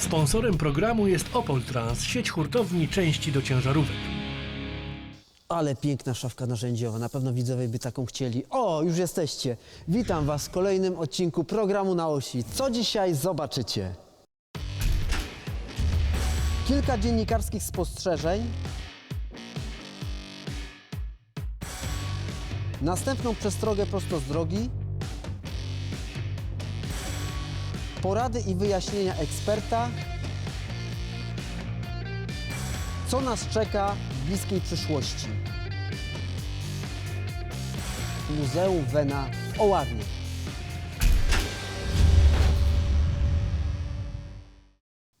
Sponsorem programu jest Opol Trans, sieć hurtowni części do ciężarówek. Ale piękna szafka narzędziowa, na pewno widzowie by taką chcieli. O, już jesteście. Witam Was w kolejnym odcinku programu na osi. Co dzisiaj zobaczycie? Kilka dziennikarskich spostrzeżeń. Następną przestrogę prosto z drogi. Porady i wyjaśnienia eksperta. Co nas czeka w bliskiej przyszłości? Muzeum Wena w Oławie.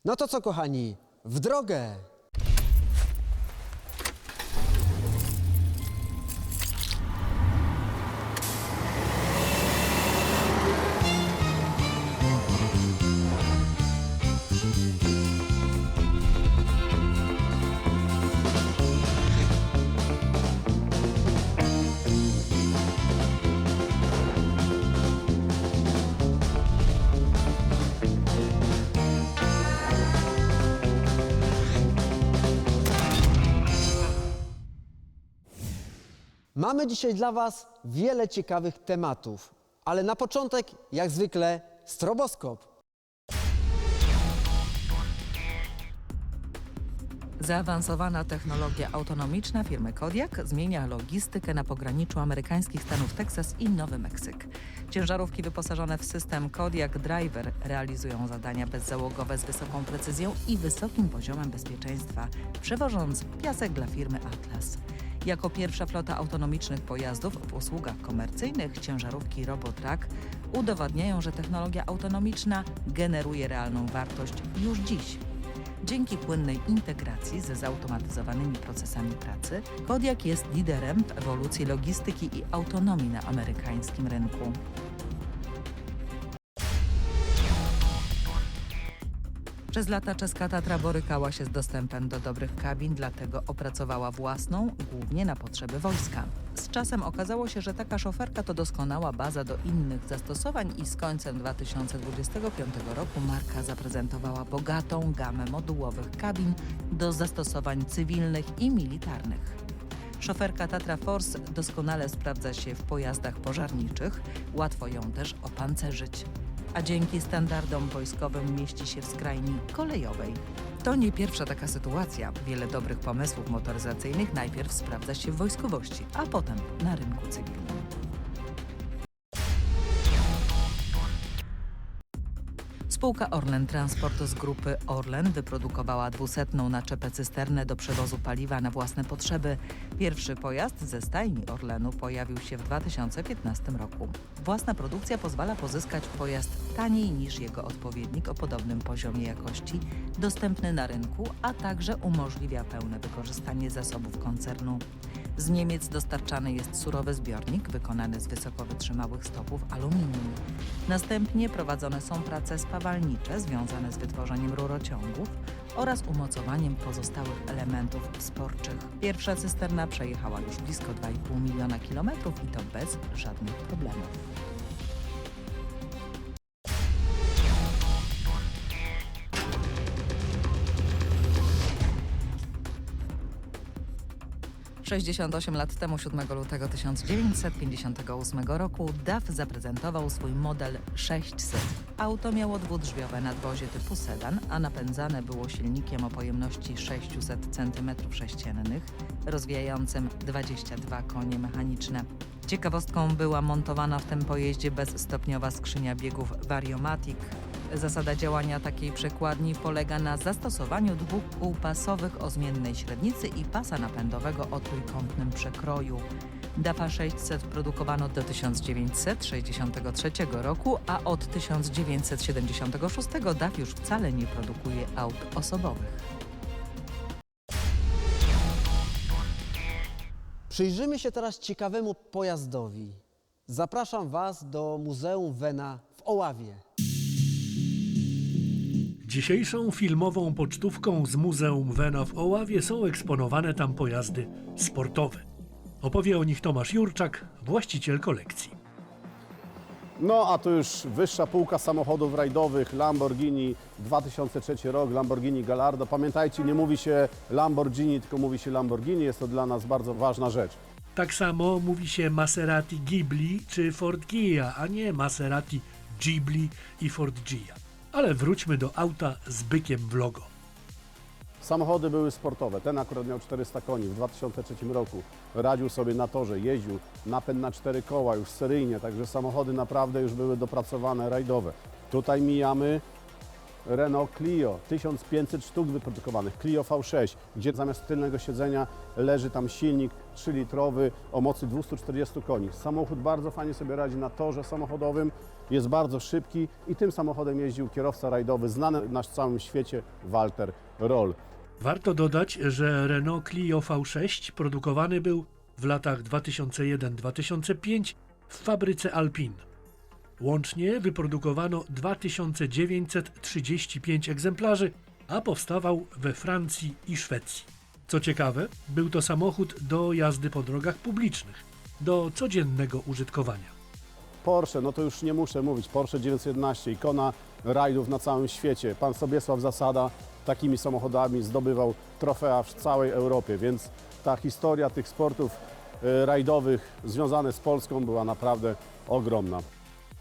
No to co, kochani, w drogę! Mamy dzisiaj dla Was wiele ciekawych tematów, ale na początek, jak zwykle, stroboskop. Zaawansowana technologia autonomiczna firmy Kodiak zmienia logistykę na pograniczu amerykańskich stanów Teksas i Nowy Meksyk. Ciężarówki wyposażone w system Kodiak Driver realizują zadania bezzałogowe z wysoką precyzją i wysokim poziomem bezpieczeństwa, przewożąc piasek dla firmy Atlas. Jako pierwsza flota autonomicznych pojazdów w usługach komercyjnych ciężarówki Robotrack udowadniają, że technologia autonomiczna generuje realną wartość już dziś. Dzięki płynnej integracji ze zautomatyzowanymi procesami pracy, Kodiak jest liderem w ewolucji logistyki i autonomii na amerykańskim rynku. Przez lata czeska Tatra borykała się z dostępem do dobrych kabin, dlatego opracowała własną, głównie na potrzeby wojska. Z czasem okazało się, że taka szoferka to doskonała baza do innych zastosowań i z końcem 2025 roku marka zaprezentowała bogatą gamę modułowych kabin do zastosowań cywilnych i militarnych. Szoferka Tatra Force doskonale sprawdza się w pojazdach pożarniczych, łatwo ją też opancerzyć. A dzięki standardom wojskowym mieści się w skrajni kolejowej. To nie pierwsza taka sytuacja. Wiele dobrych pomysłów motoryzacyjnych najpierw sprawdza się w wojskowości, a potem na rynku cywilnym. Spółka Orlen Transport z grupy Orlen wyprodukowała dwusetną naczepę cysternę do przewozu paliwa na własne potrzeby. Pierwszy pojazd ze stajni Orlenu pojawił się w 2015 roku. Własna produkcja pozwala pozyskać pojazd taniej niż jego odpowiednik o podobnym poziomie jakości, dostępny na rynku, a także umożliwia pełne wykorzystanie zasobów koncernu. Z Niemiec dostarczany jest surowy zbiornik wykonany z wysoko wytrzymałych stopów aluminium. Następnie prowadzone są prace spawalnicze związane z wytworzeniem rurociągów oraz umocowaniem pozostałych elementów sporczych. Pierwsza cysterna przejechała już blisko 2,5 miliona kilometrów i to bez żadnych problemów. Sześćdziesiąt osiem lat temu, 7 lutego 1958 roku, DAF zaprezentował swój model 600. Auto miało dwudrzwiowe nadwozie typu sedan, a napędzane było silnikiem o pojemności 600 cm3, rozwijającym 22 konie mechaniczne. Ciekawostką była montowana w tym pojeździe bezstopniowa skrzynia biegów Variomatic. Zasada działania takiej przekładni polega na zastosowaniu dwóch kół pasowych o zmiennej średnicy i pasa napędowego o trójkątnym przekroju. DAFA 600 produkowano do 1963 roku, a od 1976 DAF już wcale nie produkuje aut osobowych. Przyjrzymy się teraz ciekawemu pojazdowi. Zapraszam Was do Muzeum Wena w Oławie. Dzisiejszą filmową pocztówką z Muzeum Wena w Oławie są eksponowane tam pojazdy sportowe. Opowie o nich Tomasz Jurczak, właściciel kolekcji. No a tu już wyższa półka samochodów rajdowych, Lamborghini 2003 rok, Lamborghini Gallardo. Pamiętajcie, nie mówi się Lamborghini, tylko mówi się Lamborghini. Jest to dla nas bardzo ważna rzecz. Tak samo mówi się Maserati Ghibli czy Ford Gia, a nie Maserati Ghibli i Ford Gia. Ale wróćmy do auta z bykiem w logo. Samochody były sportowe. Ten akurat miał 400 koni. W 2003 roku radził sobie na torze, jeździł napęd na cztery koła już seryjnie, także samochody naprawdę już były dopracowane, rajdowe. Tutaj mijamy Renault Clio, 1500 sztuk wyprodukowanych, Clio V6, gdzie zamiast tylnego siedzenia leży tam silnik 3-litrowy o mocy 240 koni. Samochód bardzo fajnie sobie radzi na torze samochodowym, jest bardzo szybki i tym samochodem jeździł kierowca rajdowy znany na całym świecie Walter Roll. Warto dodać, że Renault Clio V6 produkowany był w latach 2001-2005 w fabryce Alpine. Łącznie wyprodukowano 2935 egzemplarzy, a powstawał we Francji i Szwecji. Co ciekawe, był to samochód do jazdy po drogach publicznych, do codziennego użytkowania. Porsche, no to już nie muszę mówić, Porsche 911, ikona rajdów na całym świecie. Pan Sobiesław Zasada takimi samochodami zdobywał trofea w całej Europie, więc ta historia tych sportów e, rajdowych związane z Polską była naprawdę ogromna.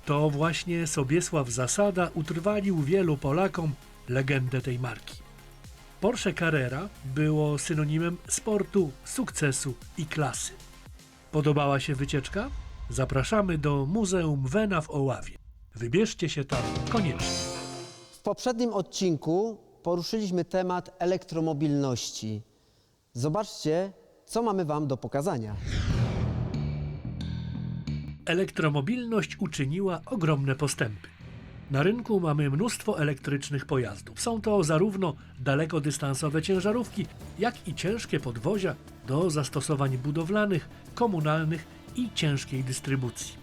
To właśnie Sobiesław Zasada utrwalił wielu Polakom legendę tej marki. Porsche Carrera było synonimem sportu, sukcesu i klasy. Podobała się wycieczka? Zapraszamy do Muzeum Wena w Oławie. Wybierzcie się tam koniecznie. W poprzednim odcinku poruszyliśmy temat elektromobilności. Zobaczcie, co mamy Wam do pokazania. Elektromobilność uczyniła ogromne postępy. Na rynku mamy mnóstwo elektrycznych pojazdów. Są to zarówno dalekodystansowe ciężarówki, jak i ciężkie podwozia do zastosowań budowlanych, komunalnych i ciężkiej dystrybucji.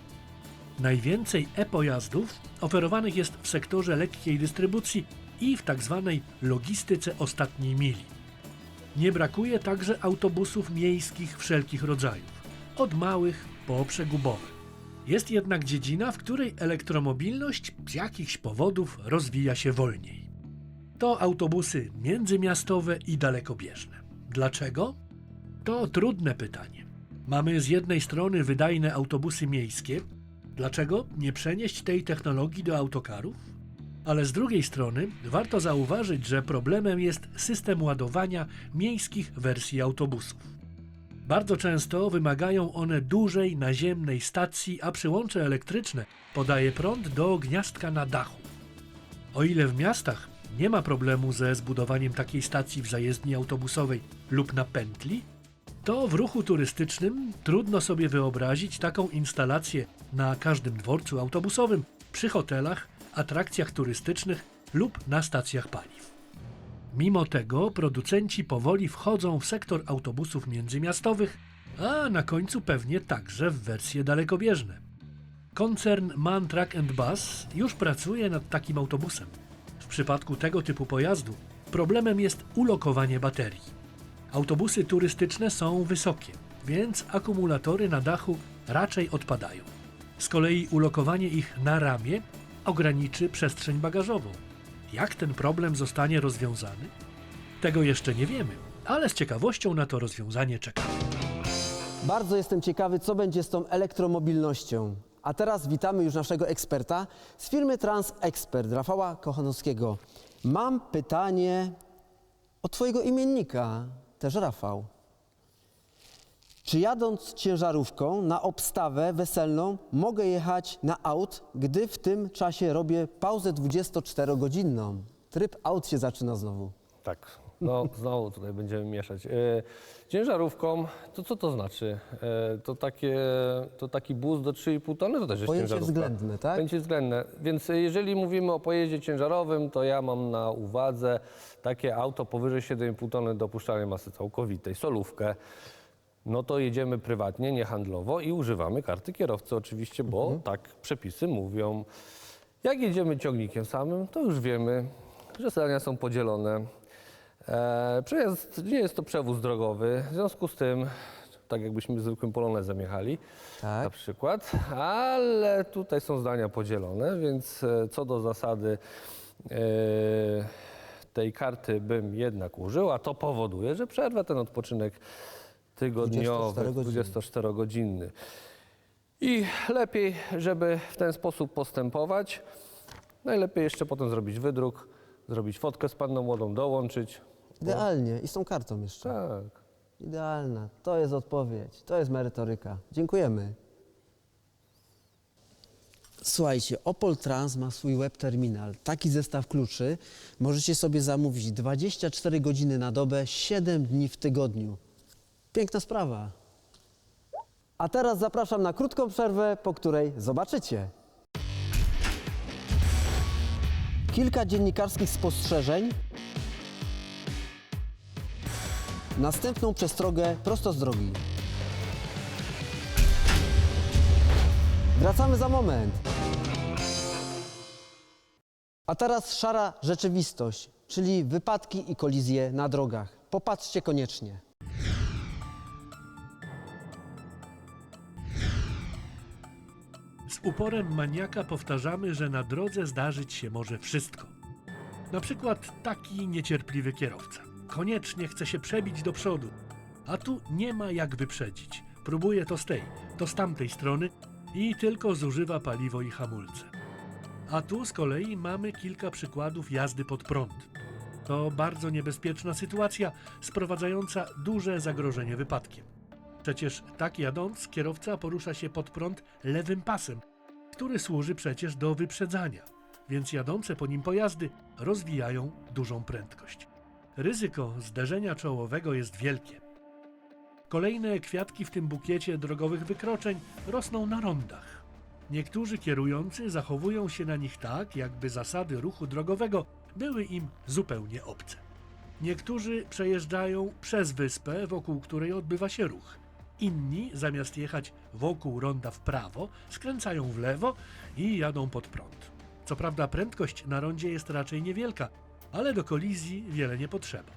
Najwięcej e-pojazdów oferowanych jest w sektorze lekkiej dystrybucji i w tzw. logistyce ostatniej mili. Nie brakuje także autobusów miejskich wszelkich rodzajów, od małych po przegubowe. Jest jednak dziedzina, w której elektromobilność z jakichś powodów rozwija się wolniej. To autobusy międzymiastowe i dalekobieżne. Dlaczego? To trudne pytanie. Mamy z jednej strony wydajne autobusy miejskie. Dlaczego nie przenieść tej technologii do autokarów? Ale z drugiej strony warto zauważyć, że problemem jest system ładowania miejskich wersji autobusów. Bardzo często wymagają one dużej naziemnej stacji, a przyłącze elektryczne podaje prąd do gniazdka na dachu. O ile w miastach nie ma problemu ze zbudowaniem takiej stacji w zajezdni autobusowej lub na pętli, to w ruchu turystycznym trudno sobie wyobrazić taką instalację na każdym dworcu autobusowym, przy hotelach, atrakcjach turystycznych lub na stacjach paliw. Mimo tego producenci powoli wchodzą w sektor autobusów międzymiastowych, a na końcu pewnie także w wersje dalekobieżne. Koncern Man Truck Bus już pracuje nad takim autobusem. W przypadku tego typu pojazdu problemem jest ulokowanie baterii. Autobusy turystyczne są wysokie, więc akumulatory na dachu raczej odpadają. Z kolei ulokowanie ich na ramię ograniczy przestrzeń bagażową. Jak ten problem zostanie rozwiązany? Tego jeszcze nie wiemy, ale z ciekawością na to rozwiązanie czekamy. Bardzo jestem ciekawy, co będzie z tą elektromobilnością. A teraz witamy już naszego eksperta z firmy TransExpert, Rafała Kochanowskiego. Mam pytanie od Twojego imiennika, też Rafał. Czy jadąc ciężarówką na obstawę weselną mogę jechać na aut, gdy w tym czasie robię pauzę 24-godzinną? Tryb aut się zaczyna znowu. Tak, no znowu tutaj będziemy mieszać. E, ciężarówką, to co to znaczy? E, to, takie, to taki bus do 3,5 tony to też jest Pojęcie ciężarówka. względne, tak? Pojęcie względne. Więc e, jeżeli mówimy o pojeździe ciężarowym, to ja mam na uwadze takie auto powyżej 7,5 tony dopuszczalnej masy całkowitej, solówkę. No to jedziemy prywatnie, nie handlowo i używamy karty kierowcy oczywiście, bo Mhm. tak przepisy mówią. Jak jedziemy ciągnikiem samym, to już wiemy, że zadania są podzielone. E, przejazd nie jest to przewóz drogowy, w związku z tym tak jakbyśmy zwykłym polonezem jechali na Tak. przykład, ale tutaj są zdania podzielone, więc e, co do zasady e, tej karty bym jednak użył, a to powoduje, że przerwę ten odpoczynek tygodniowy, 24-godzinny. 24-godzinny. I lepiej, żeby w ten sposób postępować, najlepiej jeszcze potem zrobić wydruk, zrobić fotkę z panną młodą, dołączyć. Idealnie. I z tą kartą jeszcze. Tak. Idealna. To jest odpowiedź. To jest merytoryka. Dziękujemy. Słuchajcie, Opol Trans ma swój web terminal. Taki zestaw kluczy możecie sobie zamówić 24 godziny na dobę, 7 dni w tygodniu. Piękna sprawa. A teraz zapraszam na krótką przerwę, po której zobaczycie. Kilka dziennikarskich spostrzeżeń Następną przestrogę prosto z drogi. Wracamy za moment. A teraz szara rzeczywistość, czyli wypadki i kolizje na drogach. Popatrzcie koniecznie. Uporem maniaka powtarzamy, że na drodze zdarzyć się może wszystko. Na przykład taki niecierpliwy kierowca. Koniecznie chce się przebić do przodu, a tu nie ma jak wyprzedzić. Próbuje to z tej, to z tamtej strony i tylko zużywa paliwo i hamulce. A tu z kolei mamy kilka przykładów jazdy pod prąd. To bardzo niebezpieczna sytuacja, sprowadzająca duże zagrożenie wypadkiem. Przecież tak jadąc, kierowca porusza się pod prąd lewym pasem, który służy przecież do wyprzedzania, więc jadące po nim pojazdy rozwijają dużą prędkość. Ryzyko zderzenia czołowego jest wielkie. Kolejne kwiatki w tym bukiecie drogowych wykroczeń rosną na rondach. Niektórzy kierujący zachowują się na nich tak, jakby zasady ruchu drogowego były im zupełnie obce. Niektórzy przejeżdżają przez wyspę, wokół której odbywa się ruch. Inni, zamiast jechać wokół ronda w prawo, skręcają w lewo i jadą pod prąd. Co prawda prędkość na rondzie jest raczej niewielka, ale do kolizji wiele nie potrzeba.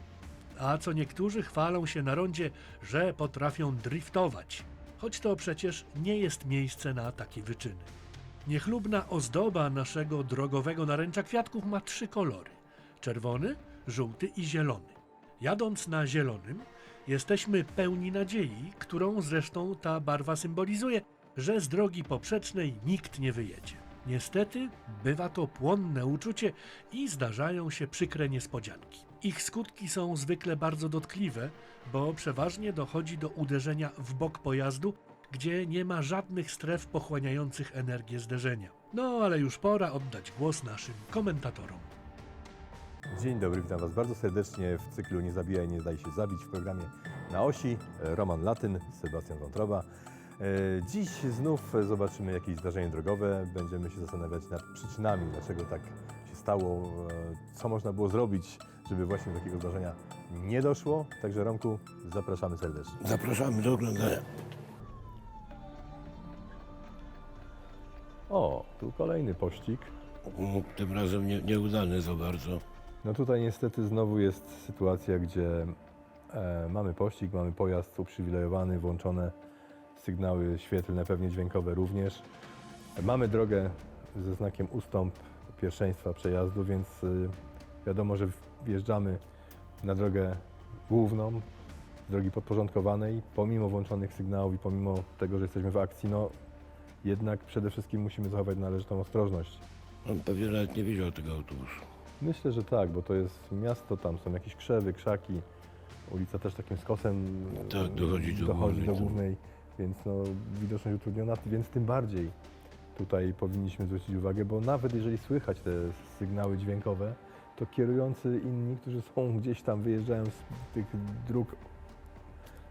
A co niektórzy chwalą się na rondzie, że potrafią driftować, choć to przecież nie jest miejsce na takie wyczyny. Niechlubna ozdoba naszego drogowego naręcza kwiatków ma trzy kolory: czerwony, żółty i zielony. Jadąc na zielonym, jesteśmy pełni nadziei, którą zresztą ta barwa symbolizuje, że z drogi poprzecznej nikt nie wyjedzie. Niestety, bywa to płonne uczucie i zdarzają się przykre niespodzianki. Ich skutki są zwykle bardzo dotkliwe, bo przeważnie dochodzi do uderzenia w bok pojazdu, gdzie nie ma żadnych stref pochłaniających energię zderzenia. No ale już pora oddać głos naszym komentatorom. Dzień dobry, witam Was bardzo serdecznie w cyklu Nie zabijaj, nie daj się zabić w programie Na Osi. Roman Latyn, Sebastian Wątroba. E, Dziś znów zobaczymy jakieś zdarzenie drogowe. Będziemy się zastanawiać nad przyczynami, dlaczego tak się stało, e, co można było zrobić, żeby właśnie do takiego zdarzenia nie doszło. Także Romku, zapraszamy serdecznie. Zapraszamy do oglądania. O, tu kolejny pościg. Tym razem nie, nieudany za bardzo. No tutaj niestety znowu jest sytuacja, gdzie e, mamy pościg, mamy pojazd uprzywilejowany, włączone sygnały świetlne, pewnie dźwiękowe również. Mamy drogę ze znakiem ustąp pierwszeństwa przejazdu, więc y, wiadomo, że wjeżdżamy na drogę główną, drogi podporządkowanej, pomimo włączonych sygnałów i pomimo tego, że jesteśmy w akcji, no jednak przede wszystkim musimy zachować należytą ostrożność. On pewnie nawet nie widział tego autobusu. Myślę, że tak, bo to jest miasto, tam są jakieś krzewy, krzaki, ulica też takim skosem Tak, dochodzi do dochodzi głównej, do tak. głównej, więc no, widoczność utrudniona, więc tym bardziej tutaj powinniśmy zwrócić uwagę, bo nawet jeżeli słychać te sygnały dźwiękowe, to kierujący inni, którzy są gdzieś tam, wyjeżdżają z tych dróg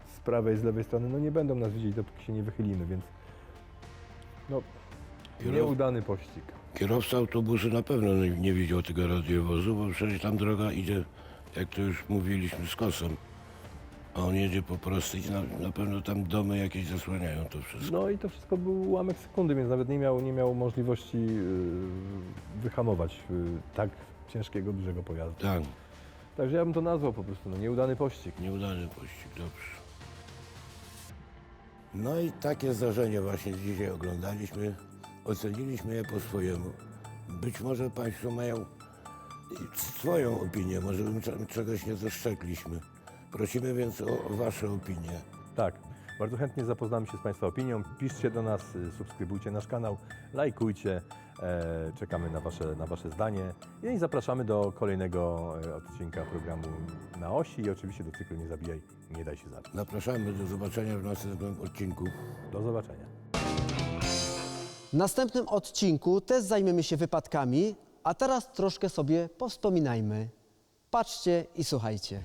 z prawej, z lewej strony, no nie będą nas widzieć, dopóki się nie wychylimy, więc no, Kierow- nieudany pościg. Kierowca autobusu na pewno nie, nie widział tego radiowozu, bo przecież tam droga idzie, jak to już mówiliśmy, z kosem. A on jedzie po prostej i na, na pewno tam domy jakieś zasłaniają to wszystko. No i to wszystko był ułamek sekundy, więc nawet nie miał, nie miał możliwości yy, wyhamować yy, tak ciężkiego, dużego pojazdu. Tak, Także ja bym to nazwał po prostu no, nieudany pościg. nieudany pościg, dobrze. No i takie zdarzenie właśnie dzisiaj oglądaliśmy. Oceniliśmy je po swojemu. Być może Państwo mają swoją opinię, może my cze- czegoś nie dostrzegliśmy. Prosimy więc o Wasze opinie. Tak, bardzo chętnie zapoznamy się z Państwa opinią. Piszcie do nas, y, subskrybujcie nasz kanał, lajkujcie. E, czekamy na wasze, na wasze zdanie i zapraszamy do kolejnego e, odcinka programu na osi i oczywiście do cyklu Nie zabijaj, nie daj się zabić. Zapraszamy do zobaczenia w następnym odcinku. Do zobaczenia. W następnym odcinku też zajmiemy się wypadkami, a teraz troszkę sobie powspominajmy. Patrzcie i słuchajcie.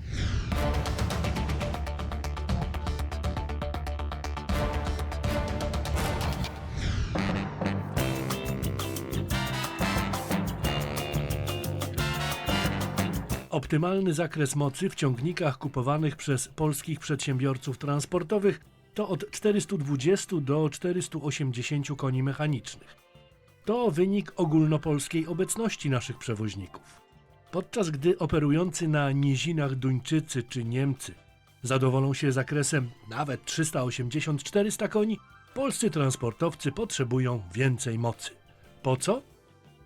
Optymalny zakres mocy w ciągnikach kupowanych przez polskich przedsiębiorców transportowych to od 420 do 480 koni mechanicznych. To wynik ogólnopolskiej obecności naszych przewoźników. Podczas gdy operujący na nizinach Duńczycy czy Niemcy zadowolą się zakresem nawet 380-400 koni, polscy transportowcy potrzebują więcej mocy. Po co?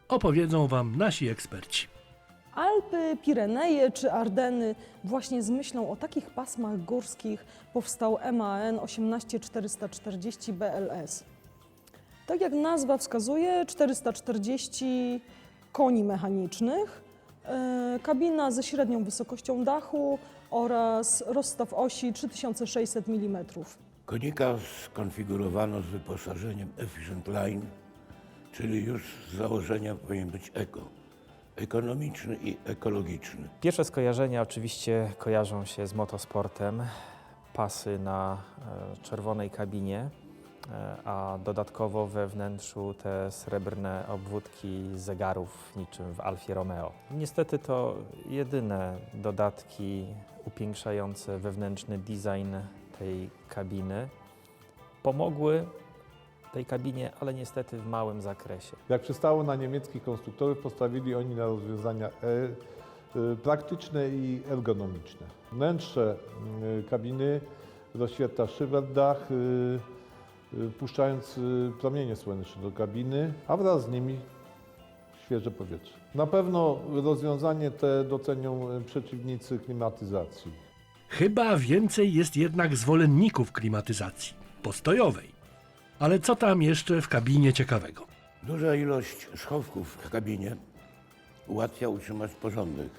Opowiedzą Wam nasi eksperci. Alpy, Pireneje czy Ardeny właśnie z myślą o takich pasmach górskich powstał MAN 18440 BLS. Tak jak nazwa wskazuje, 440 koni mechanicznych, e, kabina ze średnią wysokością dachu oraz rozstaw osi 3600 mm. Konika skonfigurowano z wyposażeniem Efficient Line, czyli już z założenia powinien być eko. Ekonomiczny i ekologiczny. Pierwsze skojarzenia oczywiście kojarzą się z motosportem. Pasy na e, czerwonej kabinie, e, a dodatkowo we wnętrzu te srebrne obwódki zegarów niczym w Alfie Romeo. Niestety to jedyne dodatki upiększające wewnętrzny design tej kabiny pomogły tej kabinie, ale niestety w małym zakresie. Jak przystało na niemieckich konstruktorów, postawili oni na rozwiązania e, e, praktyczne i ergonomiczne. Wnętrze y, kabiny rozświetla szyber dach, y, puszczając promienie słoneczne do kabiny, a wraz z nimi świeże powietrze. Na pewno rozwiązanie te docenią przeciwnicy klimatyzacji. Chyba więcej jest jednak zwolenników klimatyzacji postojowej. Ale co tam jeszcze w kabinie ciekawego? Duża ilość schowków w kabinie ułatwia utrzymać porządek.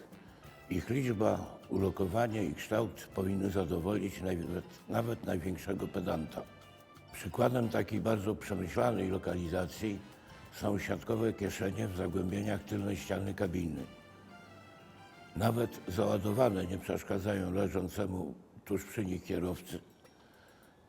Ich liczba, ulokowanie i kształt powinny zadowolić nawet, nawet największego pedanta. Przykładem takiej bardzo przemyślanej lokalizacji są siatkowe kieszenie w zagłębieniach tylnej ściany kabiny. Nawet załadowane nie przeszkadzają leżącemu tuż przy nich kierowcy.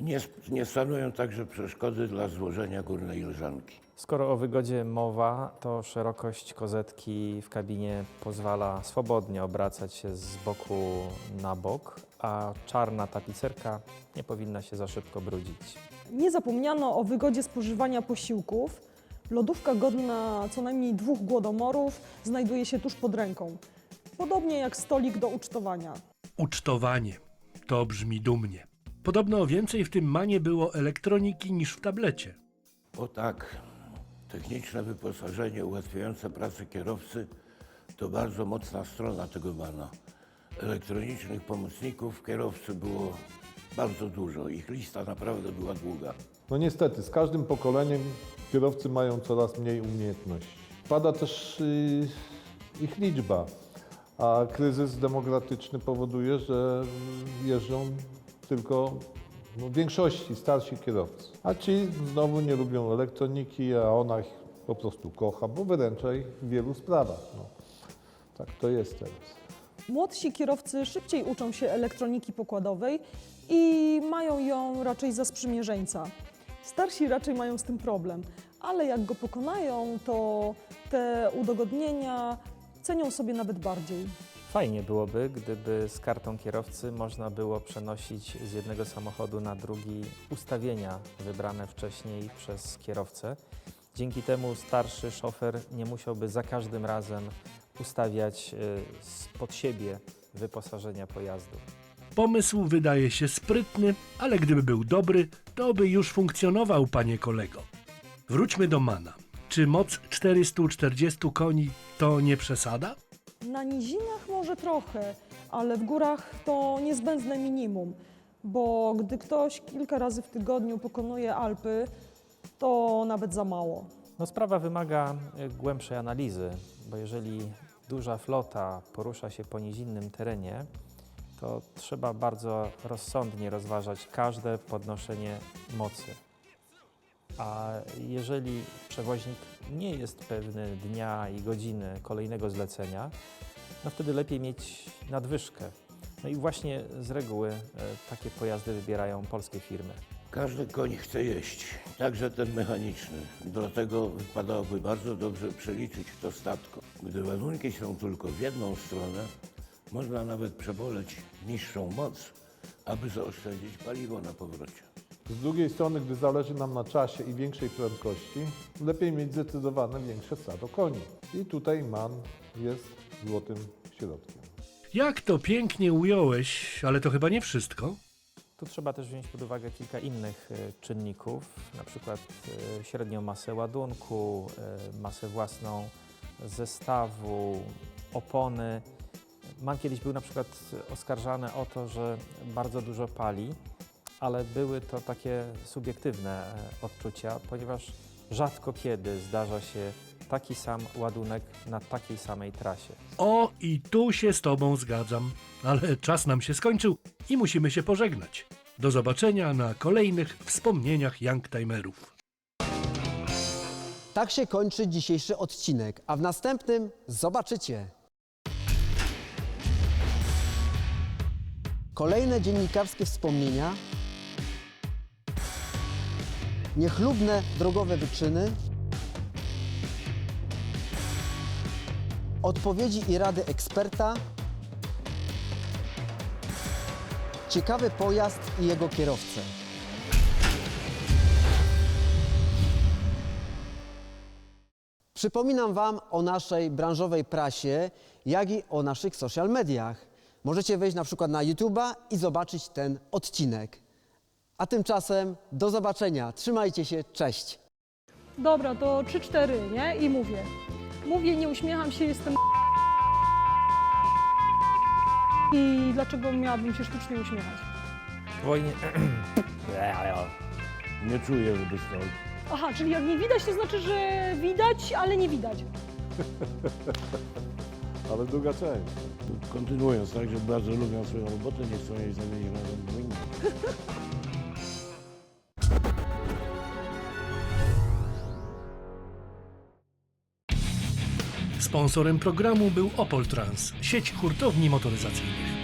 Nie, nie stanowią także przeszkody dla złożenia górnej leżanki. Skoro o wygodzie mowa, to szerokość kozetki w kabinie pozwala swobodnie obracać się z boku na bok, a czarna tapicerka nie powinna się za szybko brudzić. Nie zapomniano o wygodzie spożywania posiłków. Lodówka godna co najmniej dwóch głodomorów znajduje się tuż pod ręką. Podobnie jak stolik do ucztowania. Ucztowanie. To brzmi dumnie. Podobno więcej w tym manie było elektroniki niż w tablecie. O tak, techniczne wyposażenie ułatwiające pracę kierowcy to bardzo mocna strona tego mana. Elektronicznych pomocników kierowcy było bardzo dużo, ich lista naprawdę była długa. No niestety, z każdym pokoleniem kierowcy mają coraz mniej umiejętności. Spada też y, ich liczba, a kryzys demograficzny powoduje, że jeżdżą tylko no, większości starsi kierowcy. A ci znowu nie lubią elektroniki, a ona ich po prostu kocha, bo wyręcza ich w wielu sprawach. No, tak to jest teraz. Młodsi kierowcy szybciej uczą się elektroniki pokładowej i mają ją raczej za sprzymierzeńca. Starsi raczej mają z tym problem, ale jak go pokonają, to te udogodnienia cenią sobie nawet bardziej. Fajnie byłoby, gdyby z kartą kierowcy można było przenosić z jednego samochodu na drugi ustawienia wybrane wcześniej przez kierowcę. Dzięki temu starszy szofer nie musiałby za każdym razem ustawiać y, pod siebie wyposażenia pojazdu. Pomysł wydaje się sprytny, ale gdyby był dobry, to by już funkcjonował, panie kolego. Wróćmy do Mana. Czy moc 440 koni to nie przesada? Na nizinach może trochę, ale w górach to niezbędne minimum, bo gdy ktoś kilka razy w tygodniu pokonuje Alpy, to nawet za mało. No, sprawa wymaga e, głębszej analizy, bo jeżeli duża flota porusza się po nizinnym terenie, to trzeba bardzo rozsądnie rozważać każde podnoszenie mocy. A jeżeli przewoźnik nie jest pewny dnia i godziny kolejnego zlecenia, no wtedy lepiej mieć nadwyżkę. No i właśnie z reguły e, takie pojazdy wybierają polskie firmy. Każdy koń chce jeść, także ten mechaniczny. Dlatego wypadałoby bardzo dobrze przeliczyć to statko. Gdy ładunki są tylko w jedną stronę, można nawet przeboleć niższą moc, aby zaoszczędzić paliwo na powrocie. Z drugiej strony, gdy zależy nam na czasie i większej prędkości, lepiej mieć zdecydowane większe stado koni. I tutaj MAN jest złotym środkiem. Jak to pięknie ująłeś, ale to chyba nie wszystko. Tu trzeba też wziąć pod uwagę kilka innych e, czynników, na przykład e, średnią masę ładunku, e, masę własną zestawu, opony. Man kiedyś był na przykład oskarżany o to, że bardzo dużo pali, ale były to takie subiektywne e, odczucia, ponieważ rzadko kiedy zdarza się taki sam ładunek na takiej samej trasie. O, i tu się z tobą zgadzam. Ale czas nam się skończył i musimy się pożegnać. Do zobaczenia na kolejnych wspomnieniach Youngtimerów. Tak się kończy dzisiejszy odcinek, a w następnym zobaczycie. Kolejne dziennikarskie wspomnienia, niechlubne drogowe wyczyny, odpowiedzi i rady eksperta, ciekawy pojazd i jego kierowcę. Przypominam Wam o naszej branżowej prasie, jak i o naszych social mediach. Możecie wejść na przykład na YouTube'a i zobaczyć ten odcinek. A tymczasem do zobaczenia. Trzymajcie się, cześć. Dobra, to 3-4, nie? I mówię. Mówię, nie uśmiecham się, jestem i dlaczego miałabym się sztucznie uśmiechać? Wojnie... Nie czuję, żeby stał. Aha, czyli jak nie widać, to znaczy, że widać, ale nie widać. Ale druga część. Kontynuując, tak, że bardzo lubią swoją robotę, nie chcą jej zamienić na żadną inną. Sponsorem programu był Opol Trans, sieć hurtowni motoryzacyjnych.